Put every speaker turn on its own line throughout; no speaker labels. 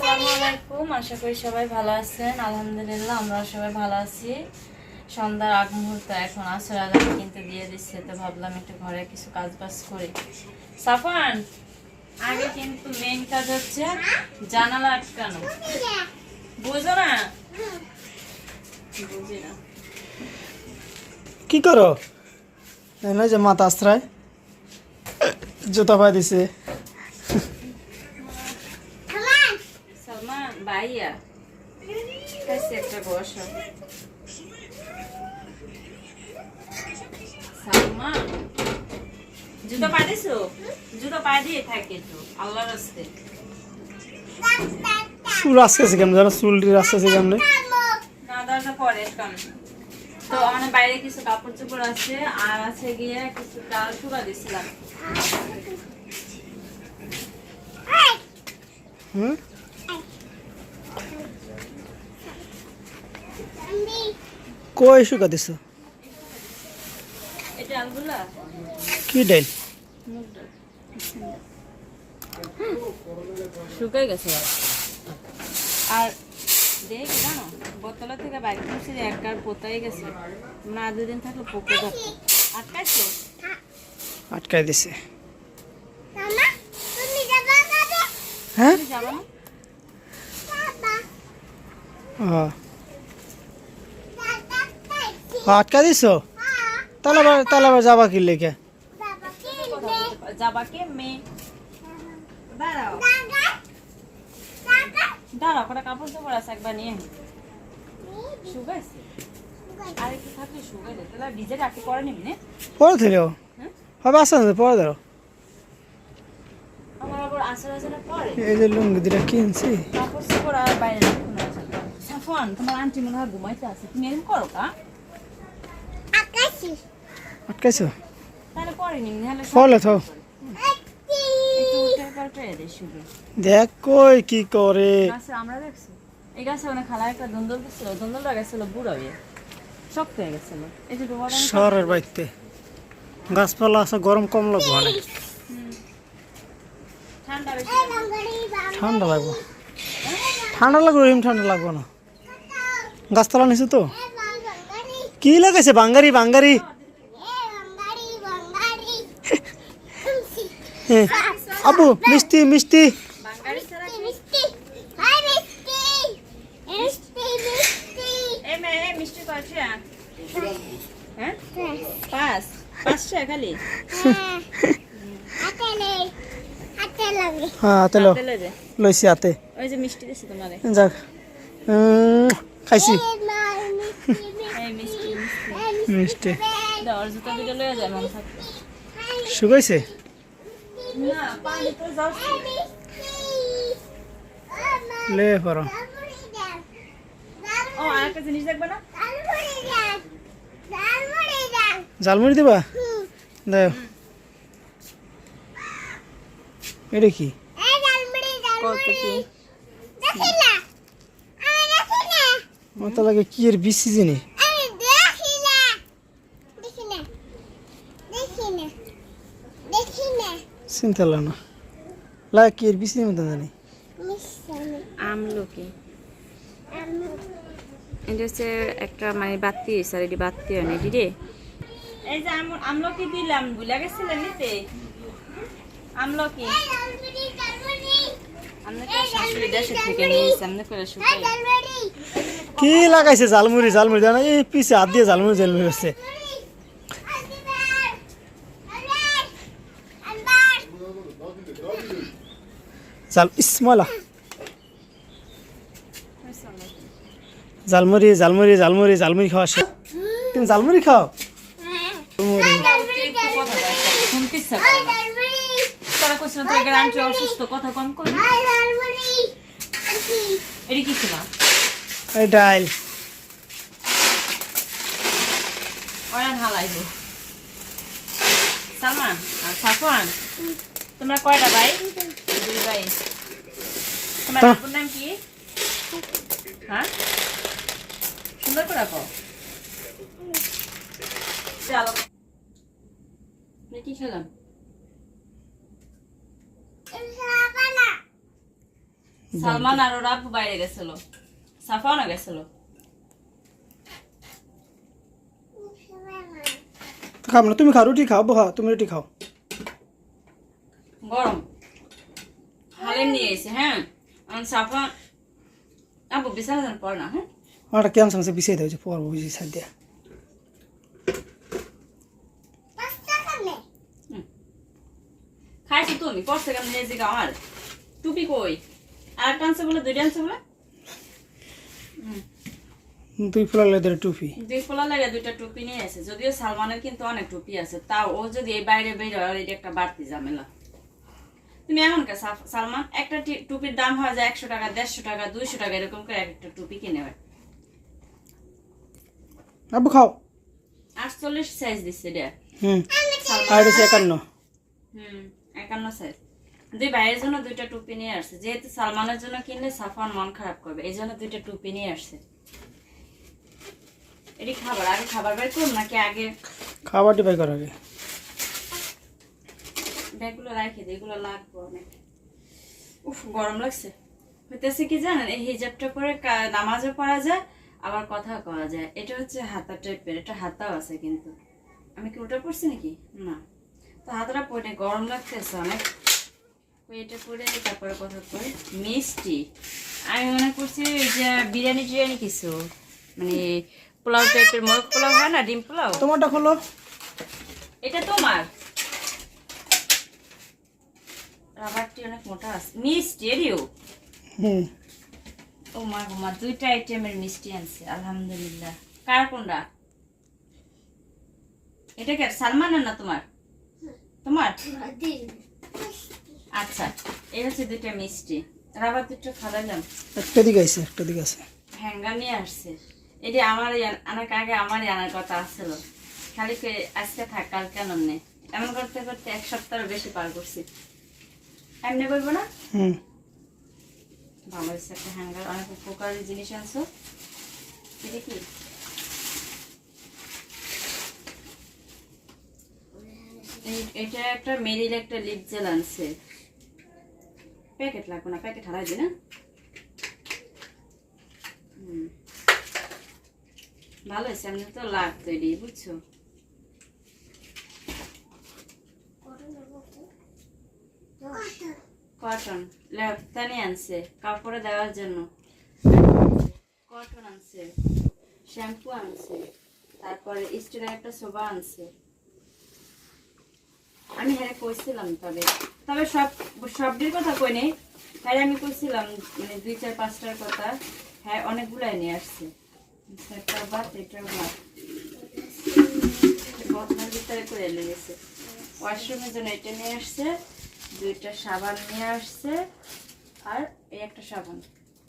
আসসালামু আশা করি সবাই ভালো আছেন। আলহামদুলিল্লাহ আমরা সবাই ভালো আছি। সন্ধ্যার আগ মুহূর্ত এখন আসর আগামী কিন্তু দিয়ে দিচ্ছে, তো ভাবলাম একটু ঘরে কিছু কাজ বাজ করি। সাফান, আগে কিন্তু মেইন কাজ হচ্ছে জানালা আটকানো। বুঝো না?
কি করো? যে মাথা আশ্রয়। জুতা পাই দিছে।
সালমান ভাইয়া কাছে একটা বসো সালমান জুতো পা দিছো জুতো পা দিয়ে থাকে তো আল্লাহর রাস্তে
চুল আসতেছে কেমন জানো চুলটি আসতেছে কেমন
না দরজা পরে তো আমার বাইরে কিছু কাপড় চোপড় আছে আর আছে গিয়ে কিছু ডাল শুকা দিছিলাম।
হুম? কই শুকা দিছ? কি ডাইল
ডাল? শুকাই গেছে। আর দেখ জানো বোতলা থেকে বাইক করছি যে একবার পোতাই গেছে। না দুদিন থাকলে পোকে আটকাইছো?
আটকাই দিছে। হ্যাঁ?
তুমি যাব না?
ও। আটকা দিছ? তাহলে আবার তাহলে আবার যাবা কি লেগে?
কথা বলতে পার- যাবা কে মেয়ে দাঁড়াও। দাঁড়াও কটা কাপড় চোপড় আছে একবার নিয়ে আনি। শুকাইছে? আর একটু থাকলে শুকাই দে তাহলে ভিজে রাখি পরে নিবি না।
পরে ধরো? হবে আসা না পরে ধরো।
আমার আবার আসর আসলে পরে?
এই যে লুঙ্গি দুটা কিনছি।
কাপড় চোপড় আর বাইরে রাখুন সাফন তোমার আন্টি মনে হয় ঘুমাইতে আছে। তুমি এরকম করো কা?
আটকাইছো? থাও।
শুধু
দেখ কই কি করে।
আমরা দেখছি। এই গাছে মানে খালা একটা দন্দল দিচ্ছিল দন্দলটা গেছিল বুড়ো হয়ে। শক্ত হয়ে গেছিল। এই যে ডোবাটা আমি-
শহরের বাড়িতে। গাছপালা আছে গরম কম লাগবে। অনেক
ঠান্ডা
লাগবে। ঠান্ডা লাগবে ঠান্ডা লাগবে না। গাছতলা নিচে তো? কি লাগাইছে? বাঙ্গারি বাঙ্গারি। আবু মিষ্টি মিষ্টি।
হ্যাঁ?
হ্যাঁ খাইছি।
মিষ্টি।
শুকাইছে? লে
জিনিস না?
জালমুড়ি দিবা? দেও। এটা কি? মাথা লাগে কি এর বিসি জিনি চিন্তা না লাগে কি এর বিসি মতো জানি?
আমলকি। এটা হচ্ছে একটা মানে বাত্তি স্যার এটি বাত্তি হয় না এটি রে। এই যে আমলকি দিলাম ভুলে গেছিলেন নিতে? আমলকি।
কি লাগাইছে জালমুড়ি জালমুড়ি জানা? এই পিছে হাত দিয়ে জালমুড়ি জালমুড়ি হচ্ছে জাল ইসমলা। জালমুড়ি জালমুড়ি জালমুড়ি জালমুড়ি খাওয়া শেষ। তুমি জালমুড়ি খাও?
সালমান তোমরা কয়টা ভাই? দুই ভাই। তোমার
হ্যাঁ।
আপুর নাম কি? হ্যাঁ? সুন্দর করে রাখো। চলো। কি খেলাম? সালমান আর ওরা বাইরে গেছিল। সাফানো গেছিল।
খাব না তুমি খাও রুটি খাও বহা তুমি রুটি খাও
গরম হালিম নিয়ে এসে হ্যাঁ হ্যাঁ খাইছো তুমি পড়ছে কেমন এই জায়গা আমার টুপি কই আর একটা আনছে বলে দুইটা আনছে বলে
তুই ফুলার লেদের টুপি
দুই ফোলা লাগে দুইটা টুপি নিয়ে আছে যদিও সালমানের কিন্তু অনেক টুপি আছে তাও ও যদি এই বাইরে বের হয় এটা একটা বাড়তি ঝামেলা তুমি এমন কে সালমান একটা টুপির দাম হয় যায় একশো টাকা দেড়শো টাকা দুইশো টাকা এরকম করে এক একটা টুপি কিনে হয়
আব্বু খাও।
আটচল্লিশ সাইজ দিচ্ছে রে।
হুম। আর এটা একান্ন।
হুম একান্ন সাইজ দুই ভাইয়ের জন্য দুইটা টুপি নিয়ে আসছে। যেহেতু সালমানের জন্য কিনলে সাফান মন খারাপ করবে এই জন্য দুইটা টুপি নিয়ে আসছে। এটি খাবার আগে খাবার বের করুন নাকি আগে?
খাবার ডিপাই করার আগে।
ব্যাগগুলো রাখি দিই এগুলো লাগবে অনেক। উফ গরম লাগছে। হইতেছে কি জানেন এই হিজাবটা পরে নামাজও পড়া যায় আবার কথা কওয়া যায়। এটা হচ্ছে হাতা টাইপের এটা হাতাও আছে কিন্তু। আমি কি ওটা পড়ছি নাকি? না। তো হাতাটা পরে গরম লাগতেছে অনেক। এটা পরে তারপরে কথা কই। মিষ্টি। আমি মনে করছি যে বিরিয়ানি টিরিয়ানি কিছু মানে পোলাও টাইপের মোরগ পোলাও হয় না ডিম পোলাও?
তোমারটা খোলো।
এটা তোমার। রাবারটি অনেক মোটা আছে। মিষ্টি এরিও
হুম।
ও মা গো মা দুইটা আইটেমের মিষ্টি আনছে আলহামদুলিল্লাহ। কার কোনটা? এটা কে সালমানের না তোমার? তোমার? আচ্ছা এই হচ্ছে দুইটা মিষ্টি। রাবার দুটো
একটা দিকে আছে একটা দিকে আছে।
নিয়ে আসছে। এটি আমার অনেক আগে আমারই আনার কথা আসছিল খালি আজকে থাক কাল কেন নেই এমন করতে করতে এক সপ্তাহের বেশি পার করছি। এমনি বলব না?
হুম।
ভালো হয়েছে একটা হ্যাঙ্গার অনেক উপকারী জিনিস আনছো। এটা কি? এই- এটা একটা মেরিল একটা লিপ জেল আনছে। প্যাকেট লাগবে না প্যাকেট হারাই দিই না। হুম। ভালো হয়েছে এমনি তো লাগতো এটি বুঝছ? কটন, লেফতানি আনছে, কাপড়ে দেওয়ার জন্য। কটন আনছে, শ্যাম্পু আনছে, তারপরে স্টিলের একটা সোবা আনছে। আমি হ্যাঁ কইছিলাম তবে তবে সব, সবটির কথা কই নেই। হ্যাঁ আমি কইছিলাম মানে দুই চার পাঁচটার কথা। হ্যাঁ অনেকগুলাই নিয়ে আসছে। একটা বাত এটার বাত বদনার ভিতরে করে লেগেছে ওয়াশরুমের জন্য এটা নিয়ে আসছে। দুইটা সাবান নিয়ে আসছে আর এই একটা সাবান।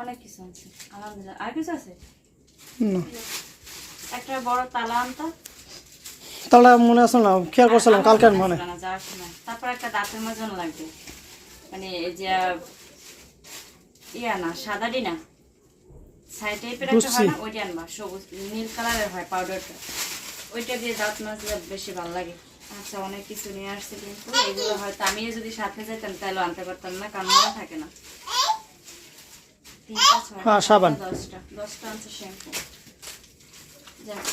অনেক কিছু আছে আলহামদুলিল্লাহ। আর কিছু আছে? একটা বড় তালা আনতা।
মনে আছে না খেয়াল করছিলাম মনে
তারপর একটা দাঁতের মাজন লাগবে। মানে এই যে ইয়া না সাদাটি না। সাই টাইপের একটা হয় না। ওইটা আনবা সবুজ নীল কালারের হয় পাউডারটা ওইটা দিয়ে দাঁত মাজলে বেশি ভালো লাগে। আচ্ছা অনেক কিছু নিয়ে আসছে কিন্তু এগুলো হয়তো আমিও যদি সাথে যেতাম তাহলে আনতে পারতাম না কারণ মনে থাকে না
হ্যাঁ, সাবান।
দশটা দশটা আনছে শ্যাম্পু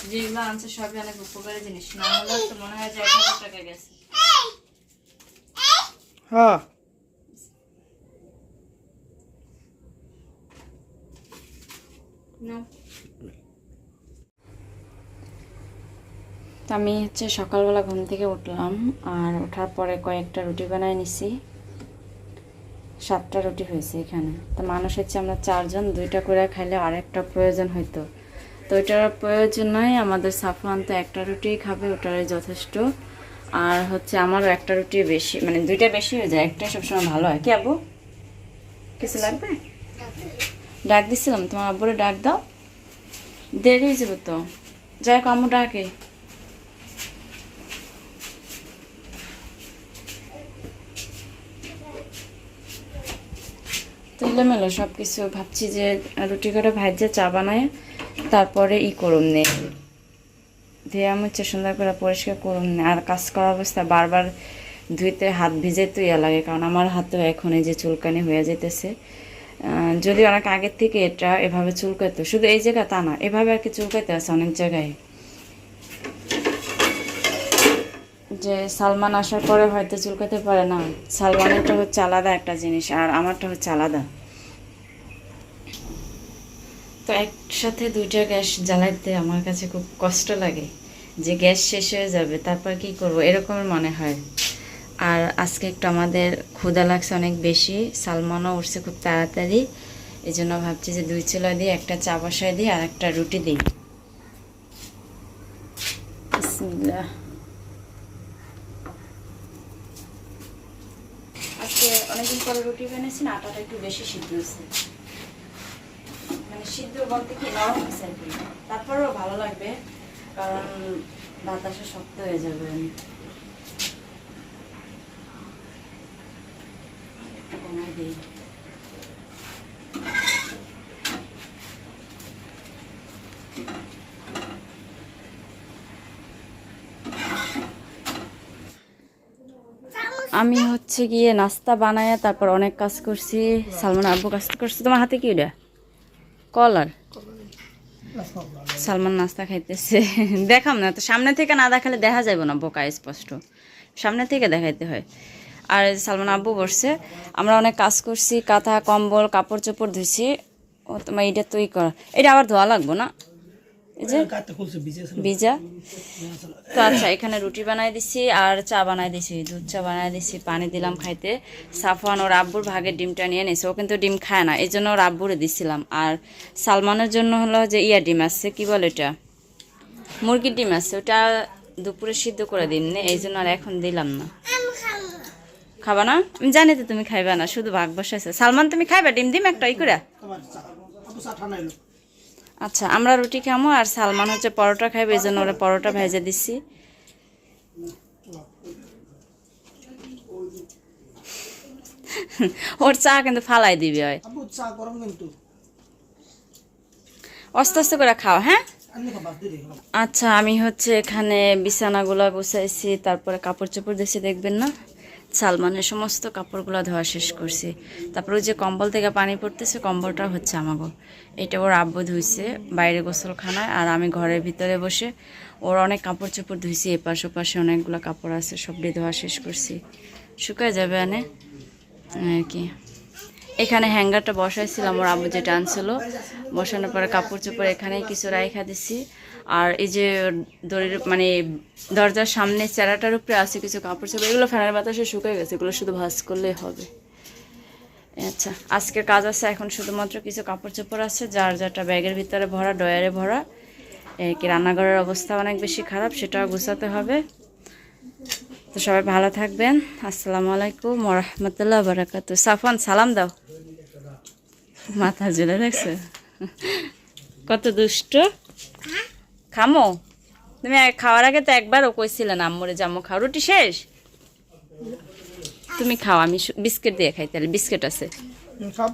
যেগুলো আনছে সবই অনেক উপকারী জিনিস না হলে তো মনে হয় যে এক হাজার টাকা গেছে
হ্যাঁ
No. তো আমি হচ্ছে সকালবেলা ঘুম থেকে উঠলাম, আর ওঠার পরে কয়েকটা রুটি বানায় নিছি। সাতটা রুটি হয়েছে এখানে। তো মানুষ হচ্ছে আমরা চারজন, দুইটা করে খাইলে আরেকটা প্রয়োজন হইতো। তো ওইটার প্রয়োজন নয় আমাদের সাফওয়ান তো একটা রুটি খাবে, ওটারই যথেষ্ট। আর হচ্ছে আমারও একটা রুটি বেশি মানে দুইটা বেশি হয়ে যায় একটাই সবসময় ভালো হয়। কি আবু কিছু লাগবে? ডাক দিছিলাম, তোমার আব্বুরে ডাক দাও। দেরি হয়ে যাবে তো। যাই আম্মু ডাকে। এলোমেলো সব কিছু ভাবছি যে রুটি করে ভাজছে চা বানায়, তারপরে ই করুন নে। দিয়ে আমি হচ্ছে সুন্দর করে পরিষ্কার করুন নে। আর কাজ করা অবস্থা, বারবার ধুইতে হাত ভিজে তো ইয়া লাগে, কারণ আমার হাতেও এখন এই যে চুলকানি হয়ে যেতেছে যদি অনেক আগের থেকে এটা এভাবে চুলকাইতো, শুধু এই জায়গা তা না, এভাবে আর কি চুলকাইতে আছে অনেক জায়গায়। যে সালমান আসার পরে হয়তো চুলকাতে পারে না। সালমানেরটা হচ্ছে আলাদা একটা জিনিস আর আমারটা হচ্ছে আলাদা। তো একসাথে দুইটা গ্যাস জ্বালাইতে আমার কাছে খুব কষ্ট লাগে যে গ্যাস শেষ হয়ে যাবে, তারপর কি করব? এরকম মনে হয়। আর আজকে একটু আমাদের ক্ষুদা লাগছে অনেক বেশি, সালমানও উঠছে খুব তাড়াতাড়ি। এই জন্য ভাবছি যে দুই চুলা দিয়ে, একটা চা বসায় দিই আর একটা রুটি দিই। বিসমিল্লাহ। আজকে পরে রুটি বানিয়েছি না আটাটা একটু বেশি সিদ্ধ হয়েছে। মানে সিদ্ধ বলতে কি নরম হয়েছে আর কি। তারপরেও ভালো লাগবে, কারণ বাতাসে শক্ত হয়ে যাবে। একটু কমাই দিই আমি হচ্ছে গিয়ে নাস্তা বানায় তারপর অনেক কাজ করছি। সালমান আব্বু কাজ করছি। তোমার হাতে কি ওটা কলার? সালমান নাস্তা খাইতেছে। দেখাম না, তো সামনে থেকে না দেখালে দেখা যাবে না, বোকা, স্পষ্ট। সামনে থেকে দেখাইতে হয়। আর সালমান আব্বু বসছে, আমরা অনেক কাজ করছি, কাঁথা, কম্বল, কাপড় চোপড় ধুইছি। ও তোমার এটা তুই কর। এটা আবার ধোয়া লাগবো না? এই যে ভিজা তো আচ্ছা এখানে রুটি বানাই দিছি আর চা বানাই দিছি দুধ চা বানাই দিছি পানি দিলাম খাইতে। সাফওয়ান ওর আব্বুর ডিমটা নিয়ে নিছে ও কিন্তু ডিম খায় না এই জন্য ওর আব্বুরে দিছিলাম। আর সালমানের জন্য হলো যে ইয়া ডিম আছে কি বলে এটা মুরগির ডিম আছে ওটা দুপুরে সিদ্ধ করে দিন নে এই জন্য আর এখন দিলাম না। খাবা না? আমি জানি তো তুমি খাইবা না শুধু ভাগ বসাইছে। সালমান তুমি খাইবা ডিম? ডিম একটা ই করে। আচ্ছা আমরা রুটি খামো আর সালমান হচ্ছে পরোটা খাইবে এই জন্য ওরা পরোটা ভেজে দিচ্ছি ওর চা কিন্তু ফালাই দিবি হয়। আস্তে আস্তে করে খাও হ্যাঁ? আচ্ছা আমি হচ্ছে এখানে বিছানাগুলো গুছাইছি তারপরে কাপড় চোপড় দিয়েছি দেখবেন না? সালমানের সমস্ত কাপড়গুলো ধোয়া শেষ করছি। তারপরে ওই যে কম্বল থেকে পানি পড়তেছে, কম্বলটা হচ্ছে আমাগো। এটা ওর আব্বু ধুইছে বাইরে গোসলখানায় আর আমি ঘরের ভিতরে বসে ওর অনেক কাপড় চোপড় ধুইছি, এপাশ ওপাশে অনেকগুলো কাপড় আছে সবটি ধোয়া শেষ করছি। শুকায় যাবে আনে? আর কি। এখানে হ্যাঙ্গারটা বসাইছিলাম, ওর আব্বু যেটা আনছিল। বসানোর পরে কাপড় চোপড় এখানেই কিছু রাইখা দিছি। আর এই যে দড়ির মানে দরজার সামনে চেরাটার উপরে আছে কিছু কাপড় চোপড়, এগুলো ফ্যানের বাতাসে শুকিয়ে গেছে, এগুলো শুধু ভাজ করলেই হবে। আচ্ছা আজকের কাজ আছে এখন শুধুমাত্র কিছু কাপড় চোপড় আছে, যার যারটা ব্যাগের ভিতরে ভরা ডয়ারে ভরা। কি রান্নাঘরের অবস্থা অনেক বেশি খারাপ, সেটাও গুছাতে হবে। তো সবাই ভালো থাকবেন। আসসালামু আলাইকুম রহমতুল্লাহ বারাকাতু সাফান সালাম দাও। মাথা জুলে দেখছ। কত দুষ্ট। খামো? তুমি আগে- খাওয়ার আগে তো একবারও কইছিলে না আম্মুরে জামো খাও রুটি শেষ? তুমি খাও আমি বিস্কিট দিয়ে খাই তাহলে বিস্কিট আছে।
সব